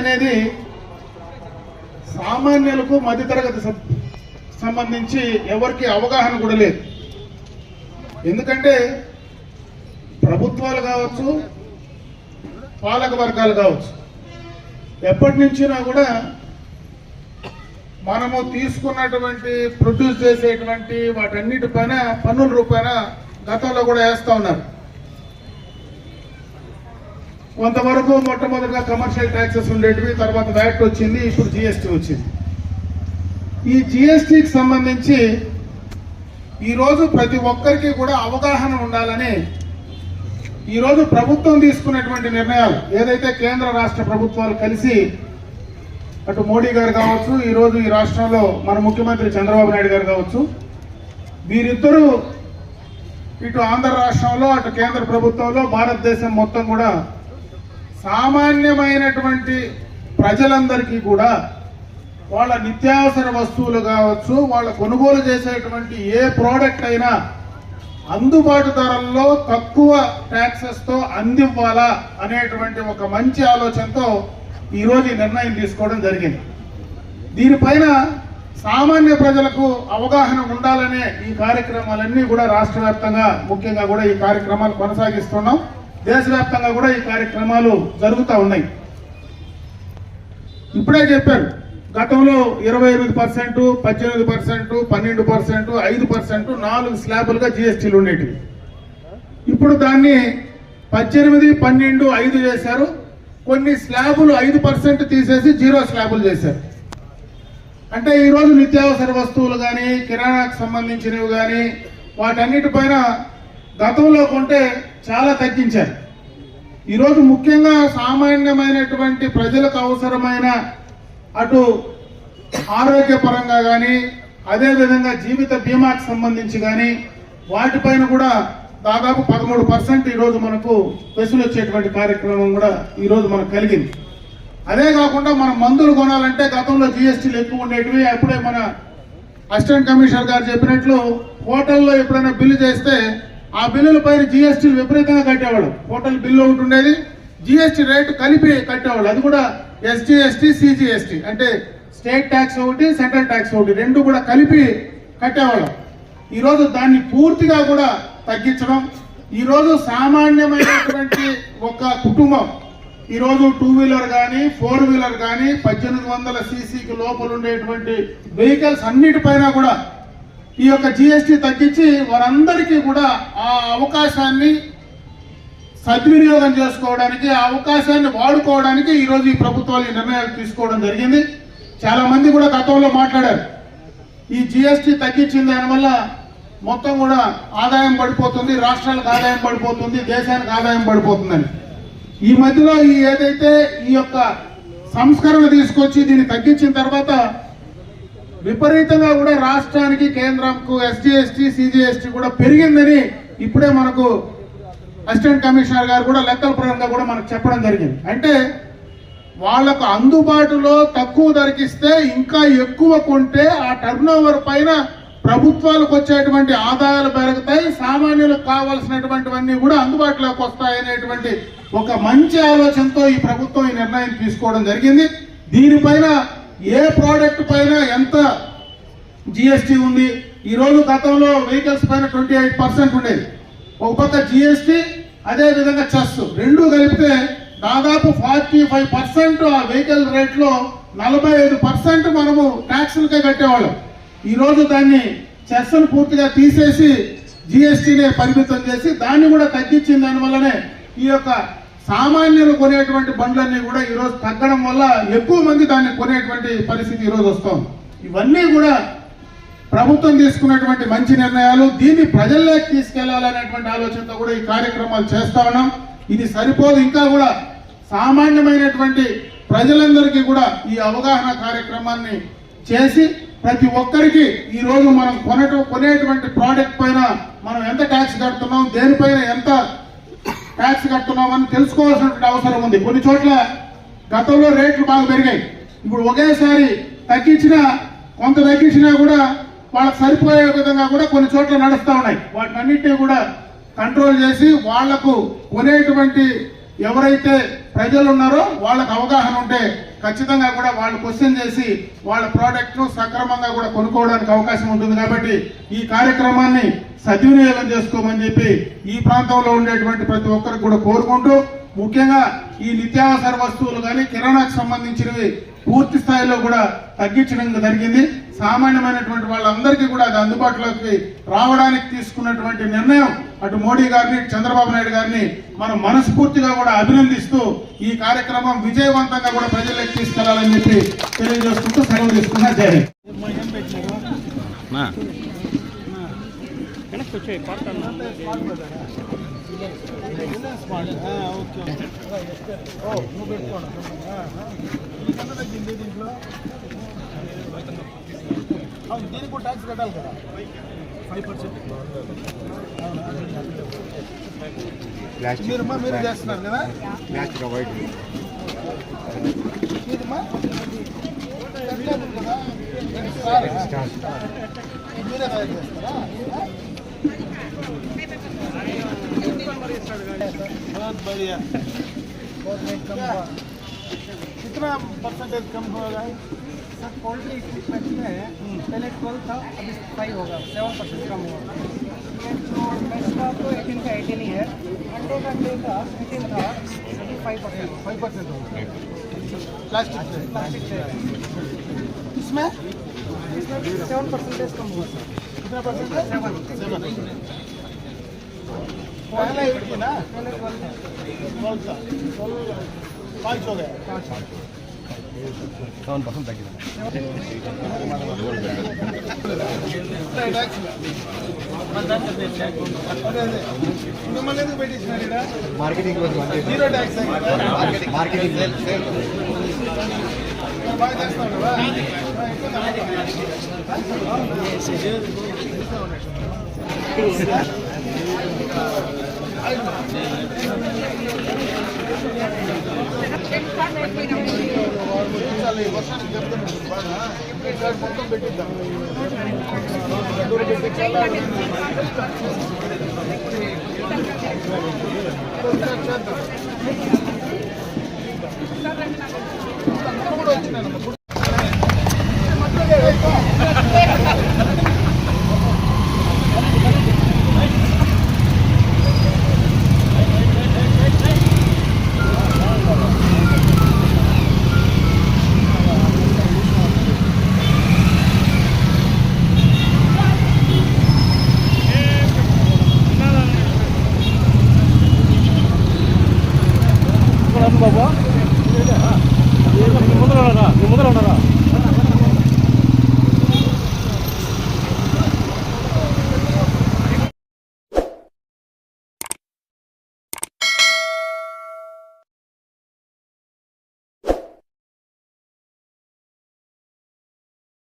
అనేది సామాన్యులకు మధ్యతరగతి సంబంధించి ఎవరికి అవగాహన కూడా లేదు. ఎందుకంటే ప్రభుత్వాలు కావచ్చు పాలక వర్గాలు కావచ్చు ఎప్పటి నుంచినా కూడా మనము తీసుకున్నటువంటి ప్రొడ్యూస్ చేసేటువంటి వాటన్నిటిపైన పన్నుల రూపాయన గతంలో కూడా వేస్తూ ఉన్నారు. కొంతవరకు మొట్టమొదటిగా కమర్షియల్ ట్యాక్సెస్ ఉండేటివి తర్వాత వ్యాట్ వచ్చింది ఇప్పుడు జిఎస్టీ వచ్చింది. ఈ జిఎస్టీకి సంబంధించి ఈరోజు ప్రతి ఒక్కరికి కూడా అవగాహన ఉండాలని ఈరోజు ప్రభుత్వం తీసుకున్నటువంటి నిర్ణయాలు ఏదైతే కేంద్ర రాష్ట్ర ప్రభుత్వాలు కలిసి అటు మోడీ గారు కావచ్చు ఈరోజు ఈ రాష్ట్రంలో మన ముఖ్యమంత్రి చంద్రబాబు నాయుడు గారు కావచ్చు వీరిద్దరూ ఇటు ఆంధ్ర రాష్ట్రంలో అటు కేంద్ర ప్రభుత్వంలో భారతదేశం మొత్తం కూడా సామాన్యమైనటువంటి ప్రజలందరికీ కూడా వాళ్ళ నిత్యావసర వస్తువులు కావచ్చు వాళ్ళ కొనుగోలు చేసేటువంటి ఏ ప్రోడక్ట్ అయినా అందుబాటు ధరల్లో తక్కువ ట్యాక్సెస్తో అందివ్వాలా అనేటువంటి ఒక మంచి ఆలోచనతో ఈరోజు ఈ నిర్ణయం తీసుకోవడం జరిగింది. దీనిపైన సామాన్య ప్రజలకు అవగాహన ఉండాలనే ఈ కార్యక్రమాలన్నీ కూడా రాష్ట్ర వ్యాప్తంగా ముఖ్యంగా కూడా ఈ కార్యక్రమాలు కొనసాగిస్తున్నాం. దేశవ్యాప్తంగా కూడా ఈ కార్యక్రమాలు జరుగుతూ ఉన్నాయి. ఇప్పుడే చెప్పారు గతంలో ఇరవై ఎనిమిది పర్సెంట్ పద్దెనిమిది పర్సెంట్ పన్నెండు పర్సెంట్ ఐదు పర్సెంట్ నాలుగు స్లాబులుగా జిఎస్టీలు ఉండేటివి. ఇప్పుడు దాన్ని పద్దెనిమిది పన్నెండు ఐదు చేశారు. కొన్ని స్లాబులు ఐదు పర్సెంట్ తీసేసి జీరో స్లాబులు చేశారు. అంటే ఈరోజు నిత్యావసర వస్తువులు కానీ కిరాణాకు సంబంధించినవి కానీ వాటన్నిటిపైన గతంలో కొంటే చాలా తగ్గించారు. ఈరోజు ముఖ్యంగా సామాన్యమైనటువంటి ప్రజలకు అవసరమైన అటు ఆరోగ్యపరంగా కానీ అదేవిధంగా జీవిత బీమాకు సంబంధించి కానీ వాటిపైన కూడా దాదాపు పదమూడు పర్సెంట్ ఈరోజు మనకు పెసులు వచ్చేటువంటి కార్యక్రమం కూడా ఈరోజు మనకు కలిగింది. అదే కాకుండా మనం మందులు కొనాలంటే గతంలో జిఎస్టీలు ఎక్కువ ఉండేటివి అప్పుడే మన అసిస్టెంట్ కమిషనర్ గారు చెప్పినట్లు హోటల్లో ఎప్పుడైనా బిల్లు చేస్తే ఆ బిల్లుల పైన జిఎస్టీలు విపరీతంగా కట్టేవాడు హోటల్ బిల్లు ఒకటి ఉండేది జిఎస్టీ రేటు కలిపి కట్టేవాళ్ళు. అది కూడా ఎస్జిఎస్టీ సిజిఎస్టీ. అంటే స్టేట్ ట్యాక్స్ ఒకటి సెంట్రల్ ట్యాక్స్ ఒకటి రెండు కూడా కలిపి కట్టేవాళ్ళం. ఈరోజు దాన్ని పూర్తిగా కూడా తగ్గించడం ఈరోజు సామాన్యమైనటువంటి ఒక కుటుంబం ఈరోజు టూ వీలర్ కానీ ఫోర్ వీలర్ కానీ పద్దెనిమిది వందల సీసీకి లోపల ఉండేటువంటి వెహికల్స్ అన్నిటిపైన కూడా ఈ యొక్క జిఎస్టీ తగ్గించి వారందరికీ కూడా ఆ అవకాశాన్ని సద్వినియోగం చేసుకోవడానికి ఆ అవకాశాన్ని వాడుకోవడానికి ఈరోజు ఈ ప్రభుత్వాలు ఈ నిర్ణయాలు తీసుకోవడం జరిగింది. చాలా మంది కూడా గతంలో మాట్లాడారు. ఈ జిఎస్టీ తగ్గించిన దానివల్ల మొత్తం కూడా ఆదాయం పడిపోతుంది రాష్ట్రాలకు ఆదాయం పడిపోతుంది దేశానికి ఆదాయం పడిపోతుందని. ఈ మధ్యలో ఈ ఏదైతే ఈ యొక్క సంస్కరణ తీసుకొచ్చి దీన్ని తగ్గించిన తర్వాత విపరీతంగా కూడా రాష్ట్రానికి కేంద్రంకు ఎస్జీ ఎస్టీ సిజిఎస్టీ కూడా పెరిగిందని ఇప్పుడే మనకు అసిస్టెంట్ కమిషనర్ గారు కూడా లెక్కల పరంగా కూడా మనకు చెప్పడం జరిగింది. అంటే వాళ్ళకు అందుబాటులో తక్కువ ధరకిస్తే ఇంకా ఎక్కువ కొంటే ఆ టర్న్ పైన ప్రభుత్వాలకు వచ్చేటువంటి ఆదాయాలు పెరుగుతాయి సామాన్యులకు కావాల్సినటువంటివన్నీ కూడా అందుబాటులోకి వస్తాయనేటువంటి ఒక మంచి ఆలోచనతో ఈ ప్రభుత్వం ఈ నిర్ణయం తీసుకోవడం జరిగింది. దీనిపైన ఏ ప్రోడక్ట్ పైన ఎంత జిఎస్టీ ఉంది? ఈ రోజు గతంలో వెహికల్స్ పైన ట్వంటీ ఎయిట్ పర్సెంట్ ఉండేది. ఒక పక్క జిఎస్టీ అదే విధంగా చెస్. రెండు కలిపితే దాదాపు ఫార్టీ ఫైవ్ పర్సెంట్ ఆ వెహికల్ రేట్లో నలభై ఐదు పర్సెంట్ మనము ట్యాక్సులకే కట్టేవాళ్ళం. ఈరోజు దాన్ని చెస్ను పూర్తిగా తీసేసి జిఎస్టీనే పరిమితం చేసి దాన్ని కూడా తగ్గించిన దానివల్లనే ఈ యొక్క సామాన్యులు కొనేటువంటి బండ్లన్నీ కూడా ఈ రోజు తగ్గడం వల్ల ఎక్కువ మంది దాన్ని కొనేటువంటి పరిస్థితి ఈ రోజు వస్తుంది. ఇవన్నీ కూడా ప్రభుత్వం తీసుకున్నటువంటి మంచి నిర్ణయాలు దీన్ని ప్రజల్లోకి తీసుకెళ్ళాలనేటువంటి ఆలోచనతో కూడా ఈ కార్యక్రమాలు చేస్తా ఉన్నాం. ఇది సరిపోదు. ఇంకా కూడా సామాన్యమైనటువంటి ప్రజలందరికీ కూడా ఈ అవగాహన కార్యక్రమాన్ని చేసి ప్రతి ఒక్కరికి ఈ రోజు మనం కొనటం కొనేటువంటి ప్రోడక్ట్ పైన మనం ఎంత ట్యాక్స్ కడుతున్నాం దేనిపైన ఎంత ట్యాక్స్ కడుతున్నాం అని తెలుసుకోవాల్సినటువంటి అవసరం ఉంది. కొన్ని చోట్ల గతంలో రేట్లు బాగా పెరిగాయి. ఇప్పుడు ఒకేసారి తగ్గించినా కొంత తగ్గించినా కూడా వాళ్ళకి సరిపోయే విధంగా కూడా కొన్ని చోట్ల నడుస్తూ ఉన్నాయి. వాటినన్నింటినీ కూడా కంట్రోల్ చేసి వాళ్ళకు కొనేటువంటి ఎవరైతే ప్రజలు ఉన్నారో వాళ్ళకు అవగాహన ఉంటే ఖచ్చితంగా కూడా వాళ్ళు క్వశ్చన్ చేసి వాళ్ళ ప్రోడక్ట్ను సక్రమంగా కూడా కొనుక్కోవడానికి అవకాశం ఉంటుంది కాబట్టి ఈ కార్యక్రమాన్ని సద్వినియోగం చేసుకోమని చెప్పి ఈ ప్రాంతంలో ఉండేటువంటి ప్రతి ఒక్కరికి కూడా కోరుకుంటూ ముఖ్యంగా ఈ నిత్యావసర వస్తువులు కానీ కిరాణాకు సంబంధించినవి పూర్తి స్థాయిలో కూడా తగ్గించడం జరిగింది. సామాన్యమైనటువంటి వాళ్ళందరికీ కూడా అది అందుబాటులోకి రావడానికి తీసుకున్నటువంటి నిర్ణయం అటు మోడీ గారిని చంద్రబాబు నాయుడు గారిని మనం మనస్ఫూర్తిగా కూడా అభినందిస్తూ ఈ కార్యక్రమం విజయవంతంగా కూడా ప్రజలకు తీసుకెళ్ళాలని చెప్పి తెలియజేసుకుంటూ సెలవు తీసుకున్నా జై హింద్. నా. దీనికి ట్యాక్స్ కట్టాలి కదా. ఫైవ్ పర్సెంట్ మీరమ్మా మీరు చేస్తున్నారు కదా ప్లాస్టిక్ అవాయిడ్ మీరమ్మా కట్టాలి కదా సార్, మీరే తయారు చేస్తారా बहुत बढ़िया बहुत रेट कम हुआ कितना परसेंटेज कम होगा सर पोल्ट्री में है पहले ट्वेल्व था अभी फाइव होगा सेवन परसेंट कम हुआ ये जो मैच का तो एटीन का एटीन ही है का डे का था अभी five percent five percent plastic plastic इसमें इसमें? सेवन परसेंटेज कम हुआ सर कितना परसेंट है सेवन सेवन पहले एट थी ना? पहले ट्वेल्व था। ट्वेल्व था। ट्वेल्व पाँच हो गया। पाँच। సెవెన్ పర్సెంట్ తగ్గింది మార్కెటింగ్ మార్కెటింగ్ బాగా వర్షానికి బాగా. మొత్తం పెట్టిద్దాం చేద్దాం. కూడా వచ్చినాను